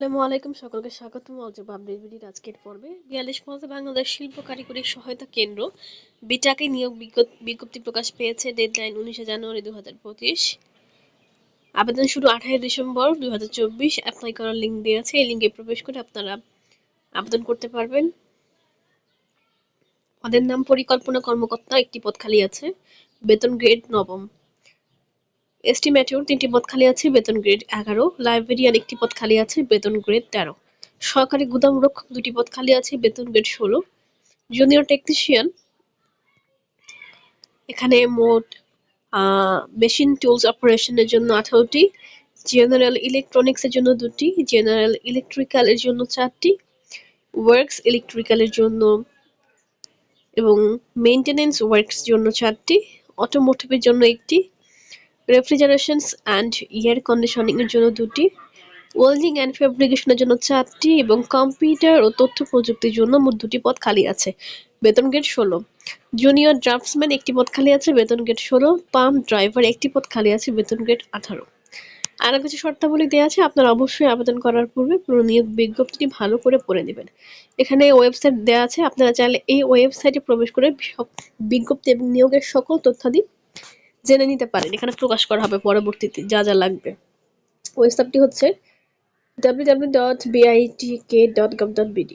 আসসালামু আলাইকুম, সকলকে আপডেট ভিডিওর আজকের পর্বে। বিয়াল্লিশ বাংলাদেশ শিল্প কারিগরি সহায়তা কেন্দ্র, বিটাকে নিয়োগ বিজ্ঞপ্তি প্রকাশ পেয়েছে ডেডলাইন উনিশে জানুয়ারি দু হাজার পঁচিশ। আবেদন শুরু আঠারো ডিসেম্বর দুই হাজার চব্বিশ। অ্যাপ্লাই করার লিঙ্ক দেওয়া আছে, এই লিঙ্কে প্রবেশ করে আপনারা আবেদন করতে পারবেন। পদের নাম পরিকল্পনা কর্মকর্তা, একটি পদ খালি আছে। বেতন গ্রেড নবম। এস্টিমেটর তিনটি পদ খালি আছে, বেতন গ্রেড এগারো লাইব্রেরিয়ান একটি পদ খালি আছে, বেতন গ্রেড তেরো। সহকারী গুদাম রক্ষক দুটি পদ খালি আছে, বেতন গ্রেড ষোলো। জুনিয়র টেকনিশিয়ান এখানে মোট মেশিন টুলস অপারেশনের জন্য আঠারোটি। জেনারেল ইলেকট্রনিক্সের জন্য দুটি জেনারেল ইলেকট্রিক্যালের জন্য চারটি। ওয়ার্কস ইলেকট্রিক্যালের জন্য এবং মেইনটেনেন্স ওয়ার্কস জন্য চারটি। অটোমোটিভের জন্য একটি। রেফ্রিজারেশনস অ্যান্ড এয়ার কন্ডিশনিং এর জন্য দুটি, ওয়েল্ডিং অ্যান্ড ফেব্রিকেশনের জন্য চারটি এবং কম্পিউটার ও তথ্য প্রযুক্তির জন্য মোট দুটি পদ খালি আছে। বেতন গেট ষোলো। জুনিয়র ড্রাফটসম্যান একটি পদ খালি আছে, বেতন গেট ষোলো। পাম্প ড্রাইভার একটি পদ খালি আছে, বেতন গেট আঠারো। আরও কিছু শর্তাবলী দেওয়া আছে, আপনারা অবশ্যই আবেদন করার পূর্বে পুরো নিয়োগ বিজ্ঞপ্তিটি ভালো করে পড়ে নেবেন। এখানে ওয়েবসাইট দেওয়া আছে, আপনারা চাইলে এই ওয়েবসাইটে প্রবেশ করে বিজ্ঞপ্তি এবং নিয়োগের সকল তথ্যাদি জেনে নিতে পারেন এখানে প্রকাশ করা হবে পরবর্তীতে যা যা লাগবে। ওয়েবসাইটটি হচ্ছে www.bitk.gov.bd